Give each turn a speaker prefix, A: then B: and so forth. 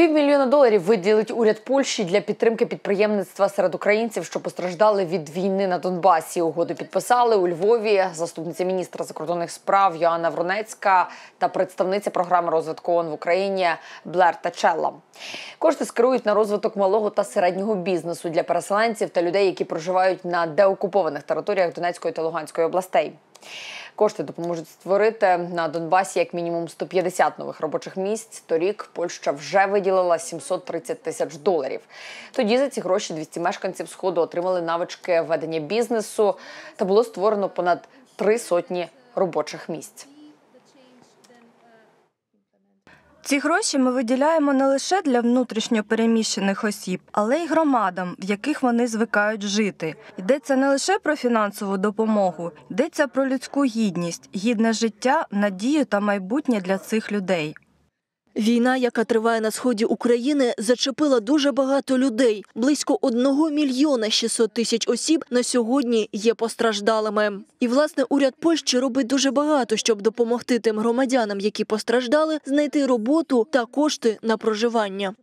A: Півмільйона доларів виділить уряд Польщі для підтримки підприємництва серед українців, що постраждали від війни на Донбасі. Угоду підписали у Львові заступниця міністра закордонних справ Йоанна Вронецька та представниця програми розвитку ООН в Україні Блер Тачелла. Кошти скерують на розвиток малого та середнього бізнесу для переселенців та людей, які проживають на деокупованих територіях Донецької та Луганської областей. Кошти допоможуть створити на Донбасі як мінімум 150 нових робочих місць. Торік Польща вже виділила 730 тисяч доларів. Тоді за ці гроші 200 мешканців сходу отримали навички ведення бізнесу та було створено понад три сотні робочих місць.
B: Ці гроші ми виділяємо не лише для внутрішньо переміщених осіб, але й громадам, в яких вони звикають жити. Йдеться не лише про фінансову допомогу, йдеться про людську гідність, гідне життя, надію та майбутнє для цих людей.
C: Війна, яка триває на сході України, зачепила дуже багато людей. Близько 1 мільйона 600 тисяч осіб на сьогодні є постраждалими. І власне уряд Польщі робить дуже багато, щоб допомогти тим громадянам, які постраждали, знайти роботу та кошти на проживання.